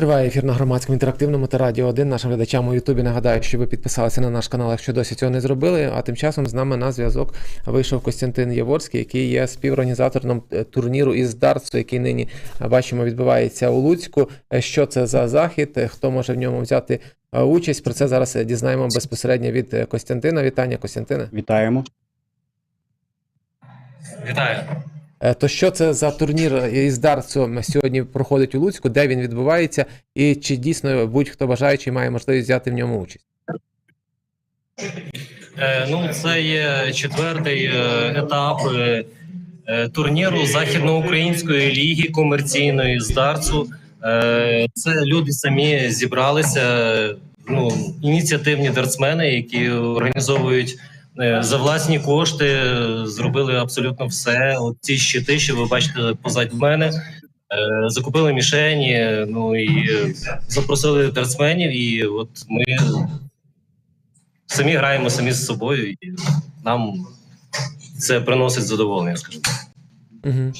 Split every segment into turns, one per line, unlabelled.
Триває ефір на громадському інтерактивному та радіо 1. Нашим глядачам у Ютубі нагадаю, що ви підписалися на наш канал, якщо досі цього не зробили. А тим часом з нами на зв'язок вийшов Костянтин Яворський, який є співорганізатором е, турніру із дартсу, який нині е, бачимо відбувається у Луцьку. Е, Що це за захід? Хто може в ньому взяти участь? Про це зараз дізнаємо безпосередньо від Костянтина. Вітання, Костянтине.
Вітаємо.
Вітаю.
Е, То що це за турнір із дартсу сьогодні проходить у Луцьку? Де він відбувається? І чи дійсно будь-хто бажаючий має можливість взяти в ньому участь?
Е, ну, це є четвертий е, етап турніру Західноукраїнської ліги комерційної з дартсу. Е, це люди самі зібралися. Ну, ініціативні дартсмени, які організовують за власні кошти, е, зробили абсолютно все. От ці щити, що ви бачите позаді мене. е, Закупили мішені, ну і е, запросили дартсменів, і от ми самі граємо самі з собою, і нам це приносить задоволення, скажімо.
Угу.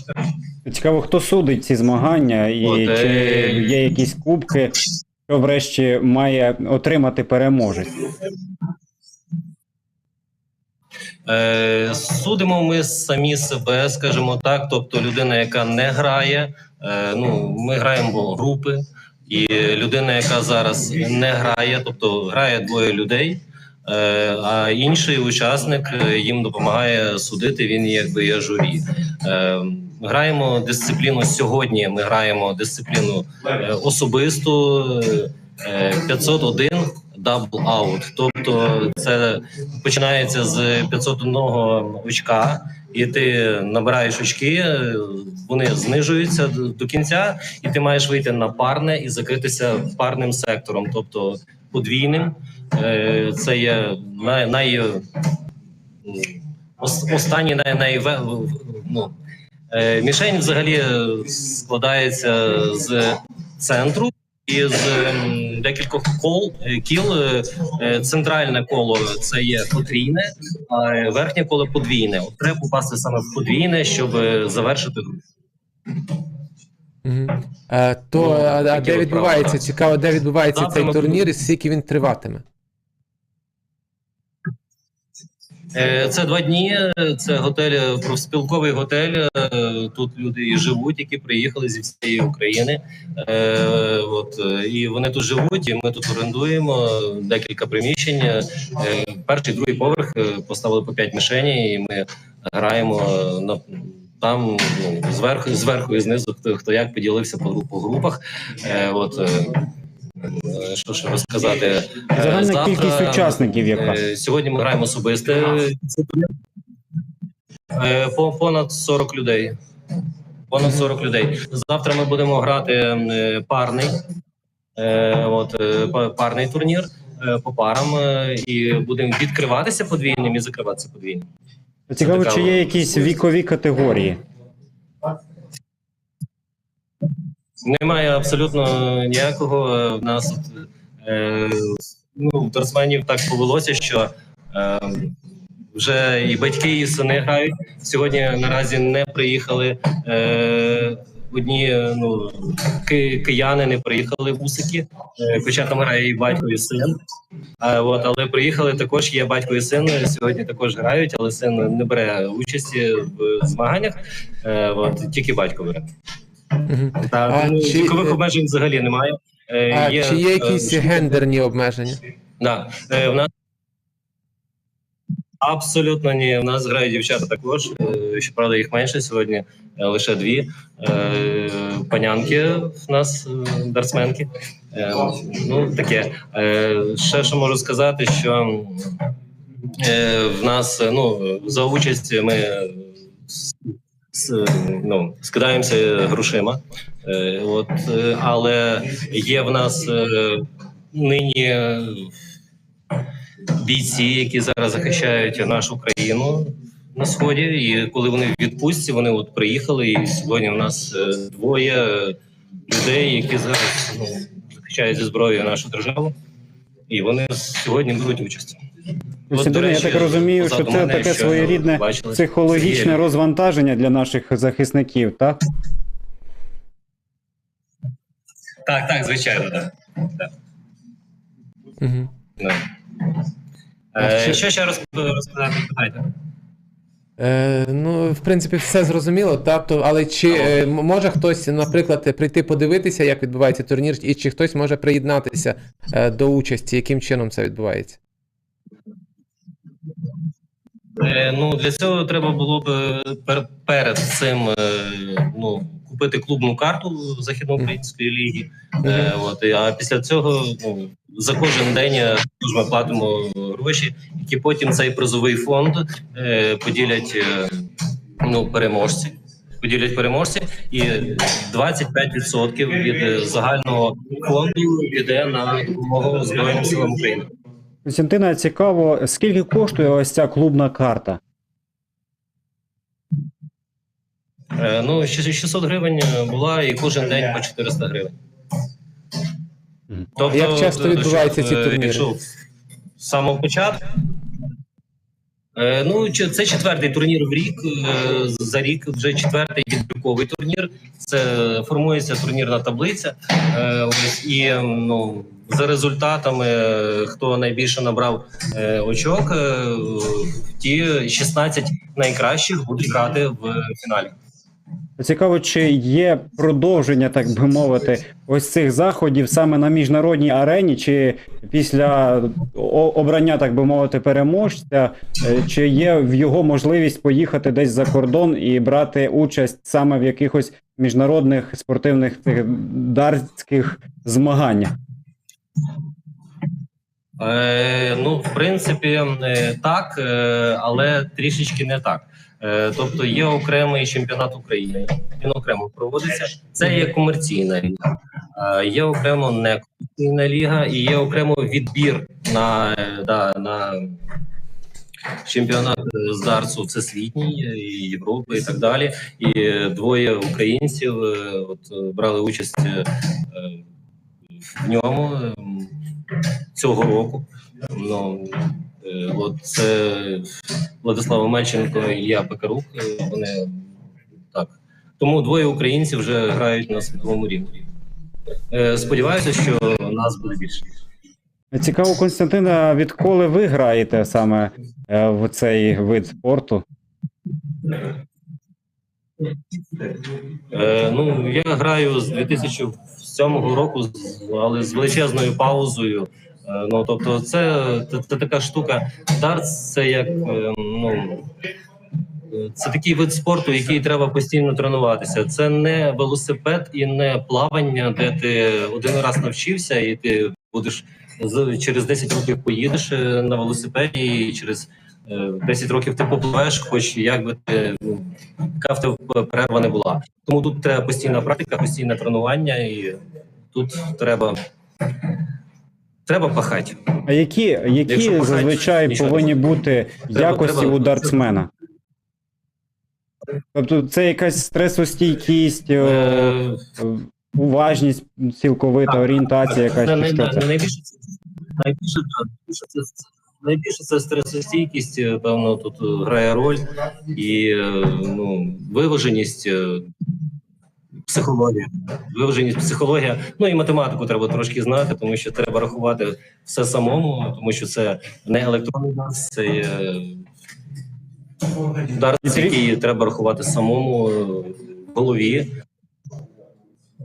Цікаво, хто судить ці змагання, і
От,
чи
е,
є якісь кубки, що врешті має отримати переможець.
Е, судимо ми самі себе, скажімо так. Тобто, людина, яка не грає, е, ну ми граємо групи, і людина, яка зараз не грає, тобто грає двоє людей. е, А інший учасник е, їм допомагає судити. Він якби є журі. Е, Граємо дисципліну сьогодні. Ми граємо дисципліну особисту 501 дабл аут. Тобто, це починається з 501 очка, і ти набираєш очки, е, вони знижуються до, кінця, і ти маєш вийти на парне і закритися парним сектором, тобто подвійним. Е, Це є най, най останній най, най, ну, е, мішень взагалі е, складається з центру і з м, декількох кол е, кіл. Е, е, Центральне коло це є потрійне, а верхнє коло подвійне. От треба попасти саме в подвійне, щоб завершити гру.
Угу. То
Ну,
а, а де відбувається цікаво, де відбувається
Завтра
цей турнір і скільки він триватиме?
Е, Це два дні. Це готель, е, профспілковий готель. Е, Тут люди і живуть, які приїхали зі всієї України. Е, От е, і вони тут живуть. І ми тут орендуємо декілька приміщень. Е, Перший, другий поверх е, поставили по п'ять мішені, і ми граємо е, на. Там ну, зверху, зверху і знизу хто, хто як поділився по, по групах. Е, от, е, е, що ще розказати? Е,
Загальна
завтра,
кількість учасників яка?
Е, Сьогодні ми граємо особисте. Е, Понад 40 людей. Понад 40 людей. Завтра ми будемо грати е, парний. Е, От е, парний турнір е, по парам, е, і будемо відкриватися подвійним і закриватися подвійним.
Цікаво,
така
чи є якісь вікові категорії.
Немає абсолютно ніякого. Е, В нас е, ну, у торсменів так повелося, що е, вже і батьки, і сини грають. Сьогодні наразі не приїхали. Е, одні е, ну, ки- кияни не приїхали в Усики, е, хоча там грає і батько, і син. А, от, але приїхали також, є батько і син. Сьогодні також грають, але син не бере участі в змаганнях. Е, от, тільки батько бере.
Угу.
Так,
А
ну,
чи-
вікових обмежень взагалі немає. Е,
А чи є якісь
е,
гендерні обмеження?
Да. Е, в нас абсолютно ні. У нас грають дівчата також. Е, щоправда, їх менше сьогодні, е, лише дві. Е, панянки в нас е, дарсменки. Е, ну, таке. Е, ще що можу сказати, що е, в нас е, ну, за участь ми. Е, ну, скидаємося грошима, Е, от, е, але є в нас е, нині е, бійці, які зараз захищають нашу країну на сході. І коли вони в відпустці, вони от приїхали. І сьогодні у нас е, двоє е, людей, які зараз ну, захищають зі зброєю нашу державу, і вони сьогодні беруть участь.
Костянтин, я так розумію, що це
мене,
таке
що
своєрідне
бачили,
психологічне розвантаження для наших захисників, так?
Так, так, звичайно, так. так.
Угу.
Да. Е,
ще-
Що ще роз- розказати? Питайте.
Е, ну, в принципі, все зрозуміло. Тобто, але чи е, може хтось, наприклад, прийти подивитися, як відбувається турнір, і чи хтось може приєднатися е, до участі, яким чином це відбувається?
Е, Ну, для цього треба було б е, перед цим е, ну, купити клубну карту Західноукраїнської ліги. От, а після цього ну, за кожен день ми платимо гроші, які потім цей призовий фонд поділять ну, переможці. Поділять переможці, і 25% від загального фонду піде на допомогу Збройним силам України.
Костянтина, цікаво, скільки коштує ось ця клубна карта?
Е, Ну, 600 гривень була і кожен день по 400 гривень. Тобто,
Як часто
е,
відбуваються ці
е,
турніри?
Якщо з самого початку. Е, Ну, це четвертий турнір в рік. е, За рік вже четвертий відбірковий турнір. Це формується турнірна таблиця. Е, Ось і ну, за результатами, хто найбільше набрав очок, ті 16 найкращих будуть грати в фіналі.
Цікаво, чи є продовження, так би мовити, ось цих заходів саме на міжнародній арені, чи після обрання, так би мовити, переможця, е, чи є в його можливість поїхати десь за кордон і брати участь саме в якихось міжнародних спортивних цих дартських змаганнях?
Е, ну, в принципі, е, так, е, але трішечки не так. Е, тобто є окремий чемпіонат України, він окремо проводиться. Це є комерційна ліга, Е, є окремо некомерційна ліга і є окремо відбір на, е, да, на чемпіонат з дартсу всесвітній Європи і так далі. І двоє українців от, брали участь в ньому е, цього року. Ну, от це Владислав Мельченко і Ілля Пекарук. е, Вони так. Тому двоє українців вже грають на світовому рівні. Е, Сподіваюся, що нас буде більше.
Цікаво, Константина, відколи ви граєте саме е, в цей вид спорту?
Е, ну, я граю з 2007 року, але з величезною паузою. Е, ну, тобто, це, це, це така штука. Дартс це як е, ну, це такий вид спорту, який треба постійно тренуватися. Це не велосипед і не плавання, де ти один раз навчився, і ти будеш через 10 років поїдеш е, на велосипеді, і через е, 10 років ти попливеш, хоч як би ти ну, в перерва не була. Тому тут треба постійна практика, постійне тренування, і тут треба, треба пахати.
А які, які
Якщо
зазвичай
нічого
повинні бути
Треба-
якості
треба-
у дартсмена? Тобто це якась стресостійкість,
Е,
уважність, цілковита
Так,
орієнтація,
Це
якась що це?
найбільше найбільше, найбільше це найбільше це стресостійкість, е, певно, тут е, грає роль і е, ну, виваженість. Е, Психологія, виваженість, психологія. Ну і математику треба трошки знати, тому що треба рахувати все самому, тому що це не електронний дартс, це є дартс, який треба рахувати самому е, в голові.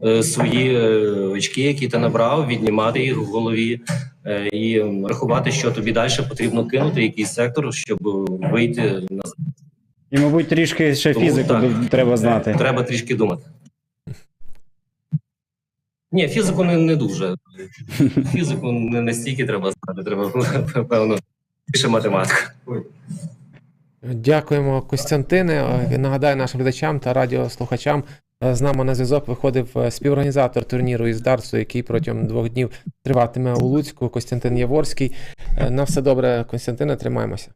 Е, Свої е, очки, які ти набрав, віднімати їх в голові е, і рахувати, що тобі далі потрібно кинути, який сектор, щоб вийти на
І, мабуть, трішки ще
Тому
фізику
так.
треба знати.
Треба трішки думати. Ні, фізику не, не дуже. Фізику не настільки треба знати, треба, певно, більше математику.
Дякуємо, Костянтине. Е, Нагадаю нашим глядачам та радіослухачам. е, З нами на зв'язок виходив е, співорганізатор турніру із Дартсу, який протягом двох днів триватиме у Луцьку, Костянтин Яворський. На все добре, Костянтине, тримаємося.